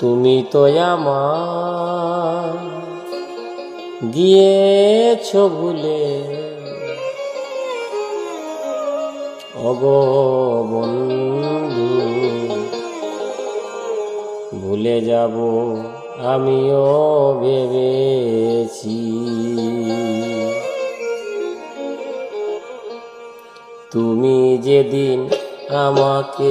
তুমি তো আমার গিয়েছ ভুলে। অগো বন্ধু ভুলে যাব আমিও ভেবেছি। তুমি যেদিন আমাকে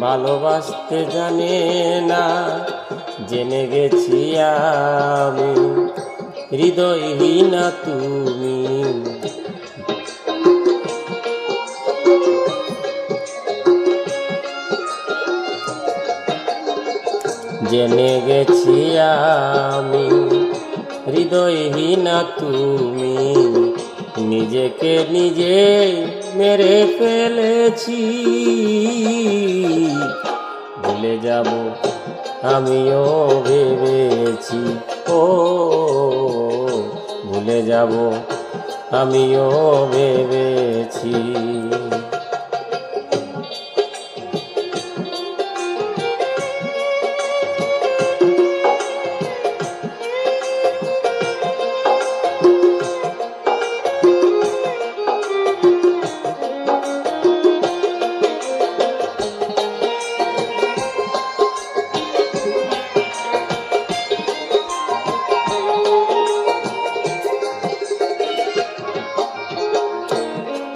ভালোবাসতে জানে না। জেনে গেছি আমি হৃদয়হীনা তুমি। জেনে গেছি আমি হৃদয়হীনা তুমি। নিজেকে নিজে মেরে ফেলেছি। ভুলে যাব আমিও ভেবেছি। ও ভুলে যাব আমিও ভেবেছি।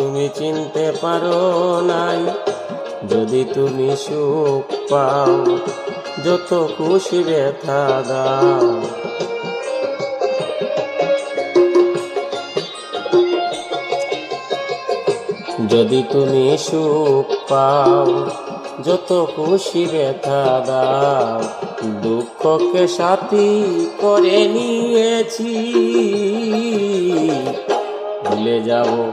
তুমি চিনতে পারো নাই। যদি তুমি সুখ পাও, যত খুশি ব্যথা দাও। যদি তুমি সুখ পাও, যত খুশি ব্যথা দাও। দুঃখকে সাথী করে নিয়েছি। ভুলে যাব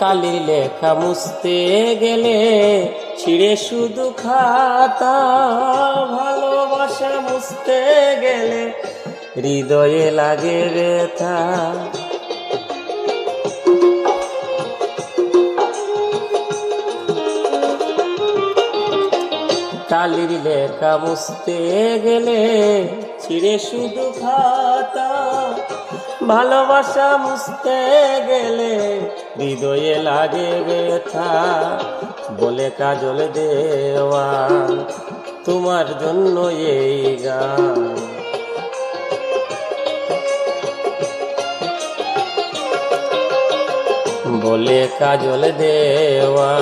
কালির লেখা মুছতে গেলে ছিঁড়ে শুধু খাতা ভালোবাসা মুছতে গেলে হৃদয়ে লাগে ব্যথা। কালির লেখা মুছতে গেলে ছিঁড়ে শুধু খাতা। ভালোবাসা মুছতে গেলে হৃদয়ে লাগে ব্যথা। বলে কাজল দেওয়া তোমার জন্য এই গান। বলে কাজল দেওয়া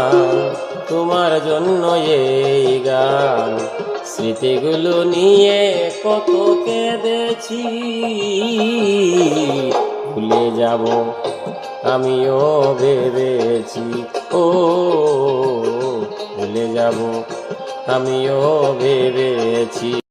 তোমার জন্য এই গান। স্মৃতিগুলো নিয়ে কত কেঁদেছি। ভুলে যাব, আমিও ভেবেছি। ও, ভুলে যাব, আমিও ভেবেছি।